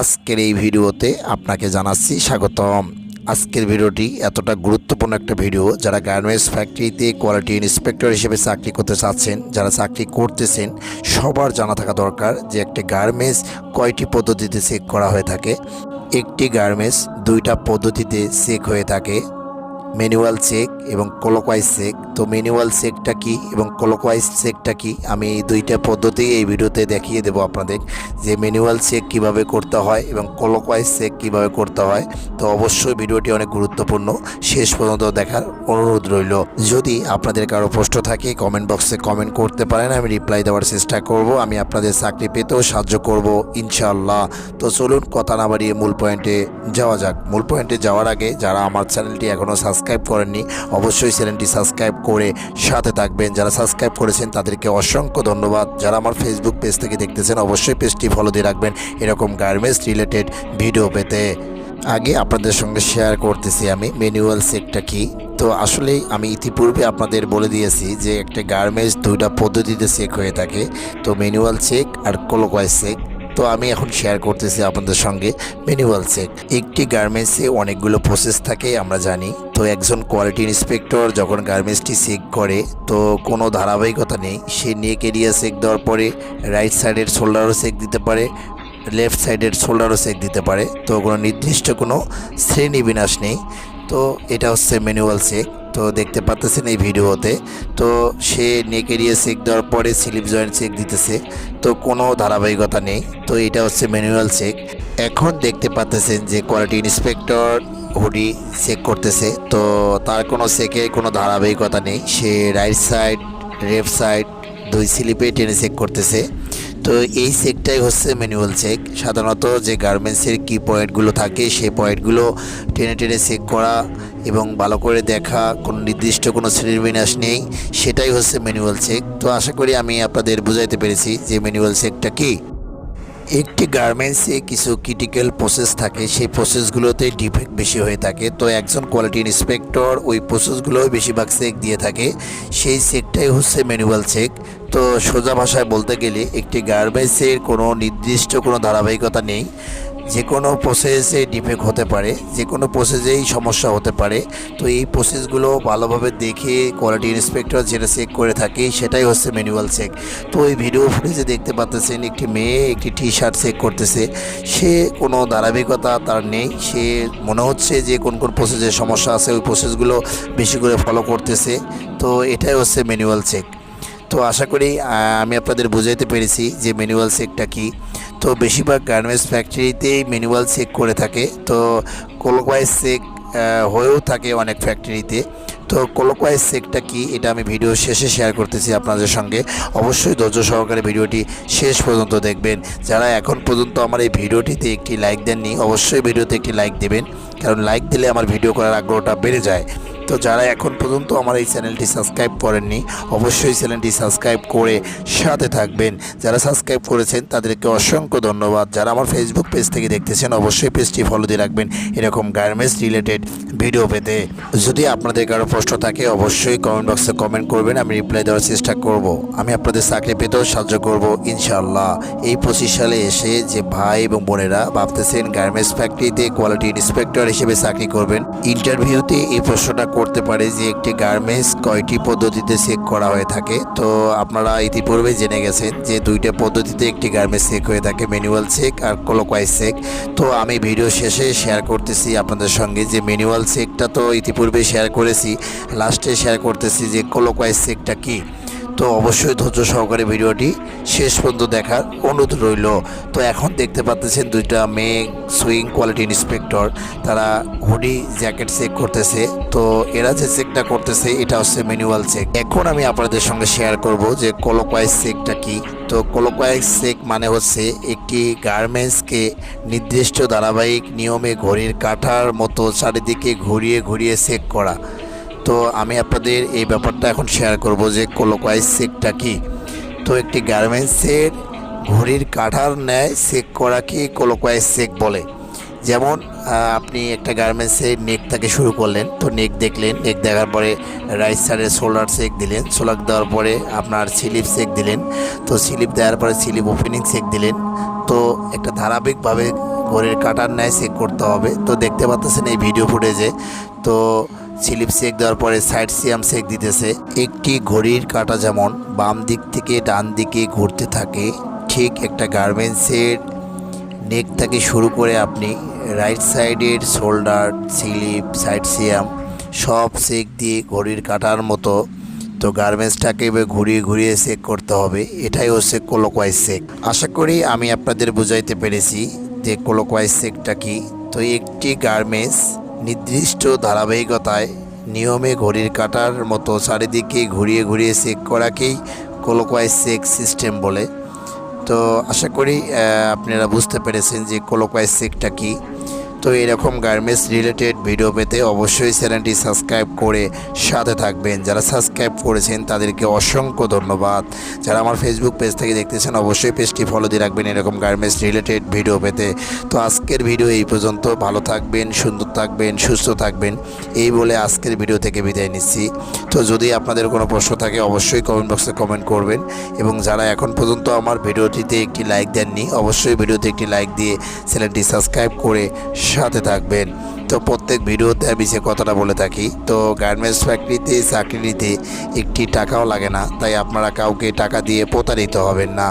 আজকের এই ভিডিওতে আপনাকে জানাচ্ছি স্বাগতম। আজকের ভিডিওটি এতটা গুরুত্বপূর্ণ একটা ভিডিও যারা গার্মেন্টস ফ্যাক্টরিতে কোয়ালিটি ইন্সপেক্টর হিসেবে চাকরি করতে চাচ্ছেন, যারা চাকরি করতেছেন, সবার জানা থাকা দরকার যে একটি গার্মেন্টস কয়টি পদ্ধতিতে চেক করা হয়ে থাকে। একটি গার্মেন্টস দুইটা পদ্ধতিতে চেক হয়ে থাকে। ম্যানুয়াল চেক এবং কলকওয়াইজ চেক তো ম্যানুয়াল চেকটা কি এবং কলকওয়াইজ চেকটা কি? আমি এই দুইটা পদ্ধতি এই ভিডিওতে দেখিয়ে দেবো আপনাদের যে ম্যানুয়াল চেক কীভাবে করতে হয় এবং কলকওয়াইজ চেক কীভাবে করতে হয়। তো অবশ্যই ভিডিওটি অনেক গুরুত্বপূর্ণ। শেষ পর্যন্ত দেখার অনুরোধ রইল। যদি আপনাদের কারও প্রশ্ন থাকে কমেন্ট বক্সে কমেন্ট করতে পারেন, আমি রিপ্লাই দেওয়ার চেষ্টা করব। আমি আপনাদের চাকরি পেতেও সাহায্য করব, ইনশাআল্লাহ। তো চলুন, কথা না বাড়িয়ে মূল পয়েন্টে যাওয়া যাক। মূল পয়েন্টে যাওয়ার আগে যারা আমার চ্যানেলটি এখনও সাবস্ক্রাইব করেননি, অবশ্যই চ্যানেলটি সাবস্ক্রাইব করে সাথে থাকবেন। যারা সাবস্ক্রাইব করেছেন, তাদেরকে অসংখ্য ধন্যবাদ। যারা আমার ফেসবুক পেজ থেকে দেখতেছেন, অবশ্যই পেজটি ফলো দিয়ে রাখবেন এরকম গার্মেন্টস রিলেটেড ভিডিও পেতে। আগে আপনাদের সঙ্গে শেয়ার করতেছি আমি ম্যানুয়াল চেকটা কি? তো আসলেই আমি ইতিপূর্বে আপনাদের বলে দিয়েছি যে একটা গার্মেন্টস দুইটা পদ্ধতিতে চেক হয়ে থাকে। তো ম্যানুয়াল চেক আর কোলোকওয়াইজ চেক তো আমি এখন শেয়ার করতেছি আপনাদের সঙ্গে ম্যানুয়াল চেক একটি গার্মেন্টসে অনেকগুলো প্রসেস থাকে, আমরা জানি। তো একজন কোয়ালিটি ইন্সপেক্টর যখন গার্মেন্টসটি চেক করে, তো কোনো ধারাবাহিকতা নেই। সে নেক এরিয়া চেক দেওয়ার পরে রাইট সাইডের শোল্ডারও চেক দিতে পারে লেফট সাইডের শোল্ডারও চেক দিতে পারে। তো কোনো নির্দিষ্ট কোনো শ্রেণি বিনাশ নেই। তো এটা হচ্ছে ম্যানুয়াল চেক তো দেখতে পাচ্ছেন এই ভিডিওতে। তো সে নেক এরিয়া চেক দেওয়ার পরে স্লিপ জয়েন্ট চেক দিতেছে। তো কোনো ধারাবাহিকতা নেই। তো এটা হচ্ছে ম্যানুয়াল চেক এখন দেখতে পাচ্ছেন যে কোয়ালিটি ইন্সপেক্টর হুডি চেক করতেছে। তো তার কোনো চেকে কোনো ধারাবাহিকতা নেই। সে রাইট সাইড লেফট সাইড দুই স্লিপে টেনে চেক করতেছে। তো এই চেকটাই হচ্ছে ম্যানুয়াল চেক সাধারণত যে গার্মেন্টসের কি পয়েন্টগুলো থাকে, সেই পয়েন্টগুলো টেনে টেনে চেক করা এবং ভালো করে দেখা, কোনো নির্দিষ্ট কোনো শ্রেণির বিন্যাস নেই, সেটাই হচ্ছে ম্যানুয়াল চেক তো আশা করি আমি আপনাদের বুঝাইতে পেরেছি যে ম্যানুয়াল চেকটা কী। একটি গার্মেন্টসে কিছু ক্রিটিক্যাল প্রসেস থাকে, সেই প্রসেসগুলোতে ডিফেক্ট বেশি হয়ে থাকে। তো একজন কোয়ালিটি ইন্সপেক্টর ওই প্রসেসগুলো বেশিরভাগ চেক দিয়ে থাকে। সেই চেকটাই হচ্ছে ম্যানুয়াল চেক তো সোজা ভাষায় বলতে গেলে একটি গার্মেন্টসের কোনো নির্দিষ্ট কোনো ধারাবাহিকতা নেই। যে কোনো প্রসেসে ডিফেক্ট হতে পারে, যে কোনো প্রসেসেই সমস্যা হতে পারে। তো এই প্রসেসগুলো ভালোভাবে দেখে কোয়ালিটি ইন্সপেক্টর যেটা চেক করে থাকে, সেটাই হচ্ছে ম্যানুয়াল চেক তো এই ভিডিও ফুটেজে দেখতে পাচ্ছেন একটি মেয়ে একটি টি শার্ট চেক করতেছে। সে কোনো ধারাবাহিকতা তার নেই। সে মনে হচ্ছে যে কোন কোন প্রসেসের সমস্যা আছে, ওই প্রসেসগুলো বেশি করে ফলো করতেছে। তো এটাই হচ্ছে ম্যানুয়াল চেক তো আশা করি আমি আপনাদের বুঝাইতে পেরেছি যে ম্যানুয়াল চেকটা কি। তো বেশিরভাগ গার্মেন্টস ফ্যাক্টরিতেই ম্যানুয়াল চেক করে থাকে। তো কোলোকওয়াইজ চেক হয়েও থাকে অনেক ফ্যাক্টরিতে তো কোলোকওয়াইজ চেকটা কি, এটা আমি ভিডিও শেষে শেয়ার করতেছি আপনাদের সঙ্গে। অবশ্যই ধৈর্য সহকারে ভিডিওটি শেষ পর্যন্ত দেখবেন। যারা এখন পর্যন্ত আমার এই ভিডিওটিতে একটি লাইক দেননি, অবশ্যই ভিডিওতে একটি লাইক দেবেন। কারণ লাইক দিলে আমার ভিডিও করার আগ্রহটা বেড়ে যায়। তো যারা এখন পর্যন্ত আমার এই চ্যানেলটি সাবস্ক্রাইব করেননি, অবশ্যই চ্যানেলটি সাবস্ক্রাইব করে সাথে থাকবেন। যারা সাবস্ক্রাইব করেছেন, তাদেরকে অসংখ্য ধন্যবাদ। যারা আমার ফেসবুক পেজ থেকে দেখতেছেন, অবশ্যই পেজটি ফলো দিয়ে রাখবেন এরকম গার্মেন্টস রিলেটেড ভিডিও পেতে। যদি আপনাদের কারও প্রশ্ন থাকে, অবশ্যই কমেন্ট বক্সে কমেন্ট করবেন, আমি রিপ্লাই দেওয়ার চেষ্টা করব। আমি আপনাদের চাকরি পেতেও সাহায্য করব, ইনশাআল্লাহ। এই পঁচিশ সালে এসে যে ভাই এবং বোনেরা ভাবতেছেন গার্মেন্টস ফ্যাক্টরিতে কোয়ালিটি ইন্সপেক্টর হিসেবে চাকরি করবেন ইন্টারভিউতে এই প্রশ্নটা করতে পারে যে একটি গার্মেন্টস কয়টি পদ্ধতিতে চেক করা হয়ে থাকে। তো আপনারা ইতিপূর্বে জেনে গেছেন যে দুইটা পদ্ধতিতে একটি গার্মেন্টস চেক হয়ে থাকে, ম্যানুয়াল চেক আর ক্লোকওয়াইজ চেক তো আমি ভিডিও শেষে শেয়ার করতেছি আপনাদের সঙ্গে যে ম্যানুয়াল চেকটা তো ইতিপূর্বে শেয়ার করেছি, লাস্টে শেয়ার করতেছি যে ক্লোকওয়াইজ চেকটা কী। তো অবশ্যই ধৈর্য সহকারে ভিডিওটি শেষ পর্যন্ত দেখার অনুরোধ রইল। তো এখন দেখতে পাচ্ছেন দুইটা মেয়ে সুইং কোয়ালিটি ইন্সপেক্টর, তারা হুডি জ্যাকেট চেক করতেছে। তো এরা যে চেকটা করতেছে, এটা হচ্ছে ম্যানুয়াল চেক। এখন আমি আপনাদের সঙ্গে শেয়ার করব যে কলকওয়াইজ চেকটা কি। তো কলকওয়াইজ চেক মানে হচ্ছে একটি গার্মেন্টসকে নির্দিষ্ট ধারাবাহিক নিয়মে ঘড়ির কাঁটার মতো চারিদিকে ঘুরিয়ে ঘুরিয়ে চেক করা। তো আমি আপনাদের এই ব্যাপারটা এখন শেয়ার করব যে কোলোকওয়াইজ চেকটা কি? তো একটি গার্মেন্টসের ঘড়ির কাঠার ন্যায় চেক করাকে কোলোকওয়াইজ চেক বলে? যেমন আপনি একটা গার্মেন্টসের নেক থেকে শুরু করলেন, তো নেক দেখলেন নেক দেখার পরে রাইট সাইডে শোল্ডার চেক দিলেন শোল্ডার দেওয়ার পরে আপনার স্লিপ চেক দিলেন, তো স্লিপ দেওয়ার পরে স্লিপ ওপেনিং চেক দিলেন, তো একটা ধারাবাহিকভাবে ঘড়ির কাটার ন্যায় চেক করতে হবে। তো দেখতে পাচ্ছেন এই ভিডিও ফুটেজে তো স্লিপ চেক দেওয়ার পরে সাইড সিয়াম চেক দিতেছে। একটি ঘড়ির কাটা যেমন বাম দিক থেকে ডান দিকে ঘুরতে থাকে, ঠিক একটা গার্মেন্টসের নেক থেকে শুরু করে আপনি রাইট সাইডের শোল্ডার স্লিপ সাইড সিয়াম সব চেক দিয়ে ঘড়ির কাটার মতো। তো গার্মেন্টসটাকে ঘুরিয়ে ঘুরিয়ে চেক করতে হবে। এটাই হচ্ছে কোলোকওয়াইজ চেক আশা করি আমি আপনাদের বুঝাইতে পেরেছি যে কোলোকওয়াইজ চেকটা কি। তো একটি গার্মেন্টস নির্দিষ্ট ধারাবাহিকতায় নিয়মে ঘড়ির কাটার মতো চারিদিকে ঘুরিয়ে ঘুরিয়ে চেক করাকেই কোলোকোয়াইজ চেক সিস্টেম বলে। তো আশা করি আপনারা বুঝতে পেরেছেন যে কোলোকোয়াইজ চেকটা কী। তো এরকম গার্মেন্টস রিলেটেড ভিডিও পেতে অবশ্যই চ্যানেলটি সাবস্ক্রাইব করে সাথে থাকবেন। যারা সাবস্ক্রাইব করেছেন, তাদেরকে অসংখ্য ধন্যবাদ। যারা আমার ফেসবুক পেজ থেকে দেখতেছেন, অবশ্যই পেজটি ফলো দিয়ে রাখবেন এরকম গার্মেন্টস রিলেটেড ভিডিও পেতে। তো আজকের ভিডিও এই পর্যন্ত। ভালো থাকবেন, সুন্দর থাকবেন, সুস্থ থাকবেন। এই বলে আজকের ভিডিও থেকে বিদায় নিচ্ছি। তো যদি আপনাদের কোনো প্রশ্ন থাকে, অবশ্যই কমেন্ট বক্সে কমেন্ট করবেন। এবং যারা এখন পর্যন্ত আমার ভিডিওটিতে একটি লাইক দেননি, অবশ্যই ভিডিওতে একটি লাইক দিয়ে চ্যানেলটি সাবস্ক্রাইব করে সাথে থাকবেন। তো প্রত্যেক ভিডিওতে আমি সে কথাটা বলে থাকি, তো গার্মেন্টস ফ্যাক্টরিতে চাকরি নিতে একটি টাকাও লাগে না, তাই আপনারা কাউকে টাকা দিয়ে প্রতারিত হবেন না।